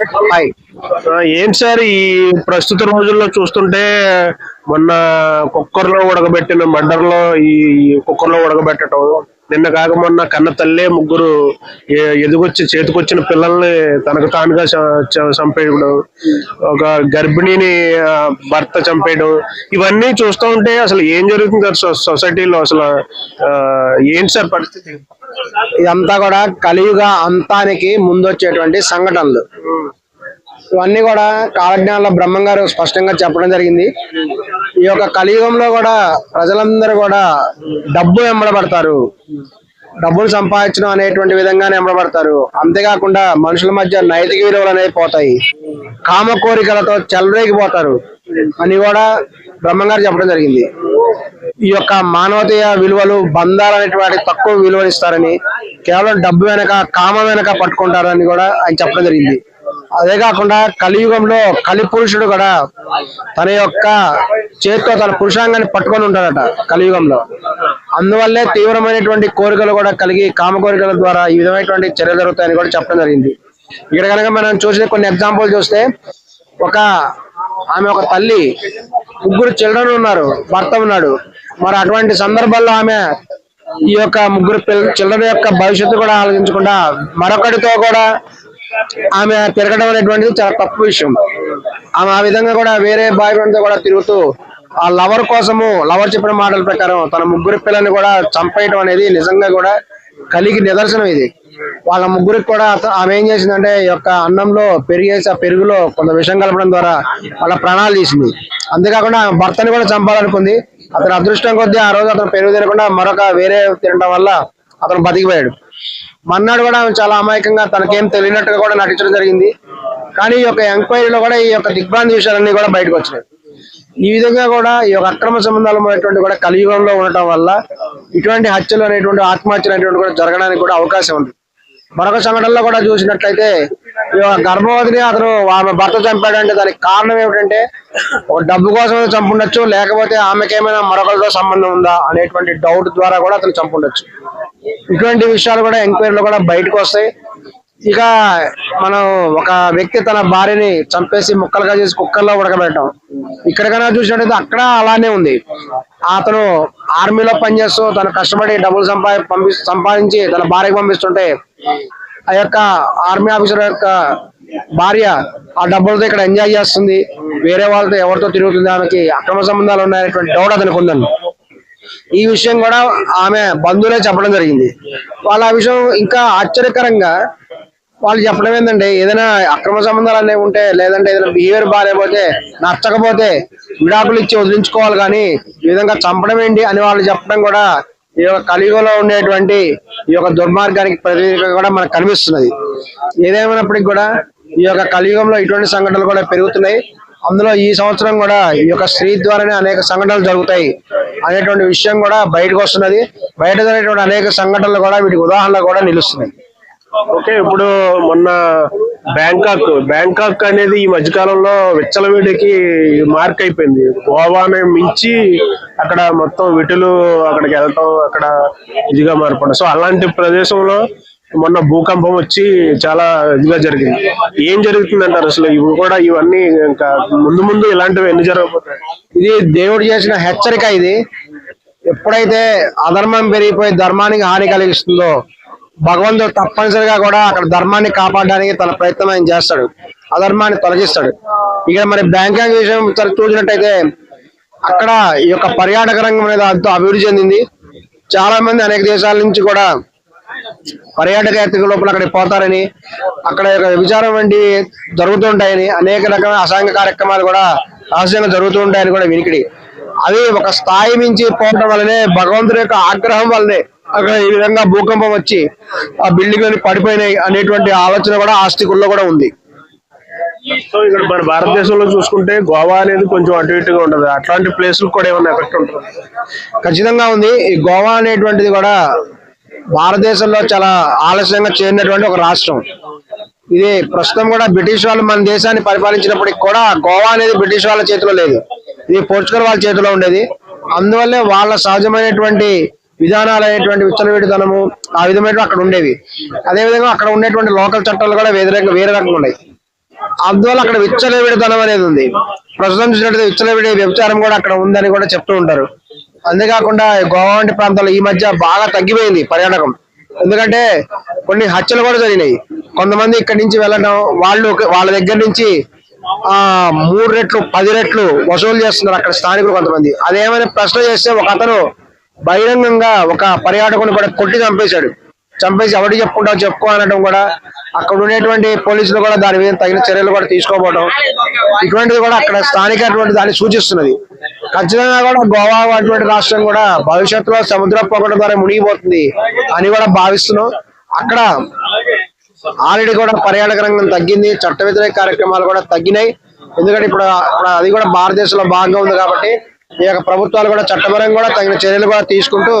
ఏం ఏంటి సార్ ఈ ప్రస్తుత రోజుల్లో చూస్తుంటే మొన్న కుక్కర్లో ఉడకబెట్టిన మర్డర్లో ఈ కుక్కర్లో ఉడకబెట్టడం నిన్న కాక మొన్న కన్న తల్లే ముగ్గురు ఎదుగొచ్చి చేతికొచ్చిన పిల్లల్ని తనకు తానుగా చ- చ- చంపేయడం ఒక గర్భిణిని భర్త చంపేయడం ఇవన్నీ చూస్తూ ఉంటే అసలు ఏం జరుగుతుంది సార్ సొసైటీలో అసలు? ఏంటి సార్ పరిస్థితి? ఇదంతా కూడా కలియుగ అంతానికి ముందొచ్చేటువంటి సంఘటనలు. ఇవన్నీ కూడా కాలజ్ఞానంలో బ్రహ్మం గారు స్పష్టంగా చెప్పడం జరిగింది. ఈ యొక్క కలియుగంలో కూడా ప్రజలందరూ కూడా డబ్బు ఎంబడబడతారు డబ్బులు సంపాదించడం అనేటువంటి విధంగానే ఎంబడబడతారు అంతేకాకుండా మనుషుల మధ్య నైతిక విలువలు అనేవి పోతాయి. కామ కోరికలతో చెలరేగిపోతారు. అని కూడా బ్రహ్మంగారు చెప్పడం జరిగింది. ఈ యొక్క మానవతీయ విలువలు బంధాలు అనేటువంటి తక్కువ విలువనిస్తారని కేవలం డబ్బు వెనక కామం వెనక పట్టుకుంటారని కూడా ఆయన చెప్పడం జరిగింది. అదే కాకుండా కలియుగంలో కలి పురుషుడు కూడా తన యొక్క చేతితో తన పురుషాంగాన్ని పట్టుకొని ఉంటాడట కలియుగంలో. అందువల్లే తీవ్రమైనటువంటి కోరికలు కూడా కలిగి కామ కోరికల ద్వారా ఈ విధమైనటువంటి చర్యలు జరుగుతాయని కూడా చెప్పడం జరిగింది. ఇక్కడ కనుక మనం చూసిన కొన్ని ఎగ్జాంపుల్ చూస్తే ఒక ఆమె ఒక తల్లి ముగ్గురు చిల్డ్రన్ ఉన్నారు భర్త ఉన్నాడు. మరి అటువంటి సందర్భాల్లో ఆమె ఈ యొక్క ముగ్గురు చిల్డ్రన్ యొక్క భవిష్యత్తు కూడా ఆలోచించకుండా మరొకటితో కూడా ఆమె తిరగడం అనేటువంటిది చాలా తప్పు విషయం. ఆమె ఆ విధంగా కూడా వేరే బాయ్ ఫ్రెండ్తో కూడా తిరుగుతూ ఆ లవర్ కోసము లవర్ చెప్పిన మాటల ప్రకారం తన ముగ్గురు పిల్లల్ని కూడా చంపేయడం అనేది నిజంగా కూడా కలిగి నిదర్శనం ఇది. వాళ్ళ ముగ్గురికి కూడా ఆమె ఏం చేసిందంటే ఈ యొక్క అన్నంలో పెరిగేసి ఆ పెరుగులో కొంత విషం కలపడం ద్వారా వాళ్ళ ప్రాణాలు తీసింది. అంతేకాకుండా ఆమె భర్తని కూడా చంపాలనుకుంది. అతను అదృష్టం కొద్దీ ఆ రోజు అతను పెరుగు తినకుండా మరొక వేరే తినడం వల్ల అతను బతికిపోయాడు. మన్నాడు కూడా చాలా అమాయకంగా తనకేం తెలియనట్టుగా కూడా నటించడం జరిగింది. కానీ ఈ యొక్క ఎంక్వైరీలో కూడా ఈ యొక్క దిగ్భ్రాంతి విషయాలన్నీ కూడా బయటకు వచ్చినాయి. ఈ విధంగా కూడా ఈ యొక్క అక్రమ సంబంధాలు అనేటువంటి కూడా కలియుగంలో ఉండటం వల్ల ఇటువంటి హత్యలు అనేటువంటి ఆత్మహత్యలు అనేటువంటి కూడా జరగడానికి కూడా అవకాశం ఉంది. మరొక సంఘటనలో కూడా చూసినట్లయితే ఈ గర్భవతిని అతను ఆమె భర్త చంపాడంటే దానికి కారణం ఏమిటంటే ఒక డబ్బు కోసం చంపుండొచ్చు లేకపోతే ఆమెకేమైనా మరొకరితో సంబంధం ఉందా అనేటువంటి డౌట్ ద్వారా కూడా అతను చంపుండొచ్చు. ఇటువంటి విషయాలు కూడా ఎంక్వైరీలో కూడా బయటకు వస్తాయి. ఇక మనం ఒక వ్యక్తి తన భార్యని చంపేసి ముక్కలుగా చేసి కుక్కర్లో ఉడకబెట్టడం. ఇక్కడికైనా చూసినట్టయితే అక్కడ అలానే ఉంది. అతను ఆర్మీలో పనిచేస్తూ తను కష్టపడి డబ్బులు సంపా పంపి సంపాదించి తన భార్యకు పంపిస్తుంటే ఆ యొక్క ఆర్మీ ఆఫీసర్ యొక్క భార్య ఆ డబ్బులతో ఇక్కడ ఎంజాయ్ చేస్తుంది. వేరే వాళ్ళతో ఎవరితో తిరుగుతుంది ఆమెకి అక్రమ సంబంధాలు ఉన్నాయనేటువంటి డౌట్ అతనికి ఉందండి. ఈ విషయం కూడా ఆమె బంధువులే చెప్పడం జరిగింది. వాళ్ళ ఆ విషయం ఇంకా ఆశ్చర్యకరంగా వాళ్ళు చెప్పడం ఏంటంటే ఏదైనా అక్రమ సంబంధాలు అనేవి ఉంటే లేదంటే ఏదైనా బిహేవియర్ బాగాలేకపోతే నచ్చకపోతే విడాకులు ఇచ్చి వదిలించుకోవాలి కానీ ఈ విధంగా చంపడం ఏంటి అని వాళ్ళు చెప్పడం కూడా ఈ యొక్క కలియుగలో ఉండేటువంటి ఈ యొక్క దుర్మార్గానికి ప్రతినిధిగా కూడా మనకు కనిపిస్తున్నది. ఏదేమైనప్పటికీ కూడా ఈ యొక్క కలియుగంలో ఇటువంటి సంఘటనలు కూడా పెరుగుతున్నాయి. అందులో ఈ సంవత్సరం కూడా ఈ యొక్క స్త్రీ ద్వారానే అనేక సంఘటనలు జరుగుతాయి అనేటువంటి విషయం కూడా బయటకు వస్తున్నది. బయట జరిగేటువంటి అనేక సంఘటనలు కూడా వీటికి ఉదాహరణలు కూడా నిలుస్తున్నాయి. ఓకే ఇప్పుడు మొన్న బ్యాంకాక్ బ్యాంకాక్ అనేది ఈ మధ్యకాలంలో విచ్చలవిడికి మార్క్ అయిపోయింది. గోవానే మించి అక్కడ మొత్తం విటులు అక్కడికి వెళ్ళటం అక్కడ ఇదిగా మారిపోవడం. సో అలాంటి ప్రదేశంలో మొన్న భూకంపం వచ్చి చాలా ఇదిగా జరిగింది. ఏం జరుగుతుంది అంటారు అసలు? ఇవి కూడా ఇవన్నీ ఇంకా ముందు ముందు ఇలాంటివి ఎన్ని జరగబోతాయి ఇది దేవుడు చేసిన హెచ్చరిక ఇది. ఎప్పుడైతే అధర్మం పెరిగిపోయి ధర్మానికి హాని కలిగిస్తుందో భగవంతుడు తప్పనిసరిగా కూడా అక్కడ ధర్మాన్ని కాపాడడానికి తన ప్రయత్నం ఆయన చేస్తాడు. అధర్మాన్ని తొలగిస్తాడు. ఇక మరి బ్యాంకాక్ విషయం చూసినట్టయితే అక్కడ ఈ యొక్క పర్యాటక రంగం అనేది ఎంతో అభివృద్ధి చెందింది. చాలా మంది అనేక దేశాల నుంచి కూడా పర్యాటక యాత్రిక లోపల అక్కడికి పోతారని అక్కడ యొక్క విచారం వంటి జరుగుతుంటాయని అనేక రకమైన అసాంఘిక కార్యక్రమాలు కూడా రహస్యంగా జరుగుతూ ఉంటాయని కూడా వినికిడి. అవి ఒక స్థాయి మించి పోవడం వల్లనే భగవంతుడి యొక్క ఆగ్రహం వల్లనే అక్కడ ఈ విధంగా భూకంపం వచ్చి ఆ బిల్డింగ్లని పడిపోయినాయి అనేటువంటి ఆలోచన కూడా ఆస్తికుల్లో కూడా ఉంది. సో ఇక్కడ మన భారతదేశంలో చూసుకుంటే గోవా అనేది కొంచెం అటు ఇటుగా ఉంటది. అట్లాంటి ప్లేసులు కూడా ఏమైనా ఎఫెక్ట్ ఉంటుంది? ఖచ్చితంగా ఉంది. ఈ గోవా అనేటువంటిది కూడా భారతదేశంలో చాలా ఆలస్యంగా చేరినటువంటి ఒక రాష్ట్రం. ఇది ప్రస్తుతం కూడా బ్రిటిష్ వాళ్ళు మన దేశాన్ని పరిపాలించినప్పటికి కూడా గోవా అనేది బ్రిటిష్ వాళ్ళ చేతిలో లేదు. ఇది పోర్చుగల్ వాళ్ళ చేతిలో ఉండేది. అందువల్లే వాళ్ళ సహజమైనటువంటి విధానాలు అనేటువంటి విచ్చలవిడితనము ఆ విధమైనవి అక్కడ ఉండేవి. అదే విధంగా అక్కడ ఉండేటువంటి లోకల్ చట్టాలు కూడా వేరే వేరే రకంగా ఉన్నాయి. అందువల్ల అక్కడ విచ్చలవిడితనం అనేది ఉంది. ప్రస్తుతం చూసినట్టు విచ్చలవిడి వ్యభిచారం కూడా అక్కడ ఉందని కూడా చెప్తూ ఉంటారు. అంతేకాకుండా గోవా వంటి ప్రాంతాల్లో ఈ మధ్య బాగా తగ్గిపోయింది పర్యాటకం. ఎందుకంటే కొన్ని హత్యలు కూడా జరిగినాయి. కొంతమంది ఇక్కడి నుంచి వెళ్ళడం వాళ్ళు వాళ్ళ దగ్గర నుంచి ఆ మూడు రెట్లు పది రెట్లు వసూలు చేస్తున్నారు అక్కడ స్థానికులు కొంతమంది. అదేమైనా ప్రశ్న చేస్తే ఒక అతను బహిరంగంగా ఒక పర్యాటకుని కూడా కొట్టి చంపేశాడు. చంపేసి ఎవరికి చెప్పుకుంటావు చెప్పుకో అనడం కూడా అక్కడ ఉండేటువంటి పోలీసులు కూడా దాని మీద తగిన చర్యలు కూడా తీసుకోవడం ఇటువంటిది కూడా అక్కడ స్థానికటువంటి దాన్ని సూచిస్తున్నది. ఖచ్చితంగా కూడా గోవా అటువంటి రాష్ట్రం కూడా భవిష్యత్తులో సముద్ర పొగడ ద్వారా మునిగిపోతుంది అని కూడా భావిస్తున్నాం. అక్కడ ఆల్రెడీ కూడా పర్యాటక రంగం తగ్గింది చట్ట వ్యతిరేక కార్యక్రమాలు కూడా తగ్గినాయి. ఎందుకంటే ఇప్పుడు ఇప్పుడు అది కూడా భారతదేశంలో భాగంగా ఉంది కాబట్టి ఈ యొక్క ప్రభుత్వాలు కూడా చట్టపరంగా కూడా తగిన చర్యలు కూడా తీసుకుంటూ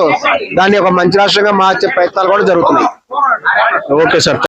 దాన్ని ఒక మంచి రాష్ట్రంగా మార్చే ప్రయత్నాలు కూడా జరుగుతున్నాయి. Okay sir.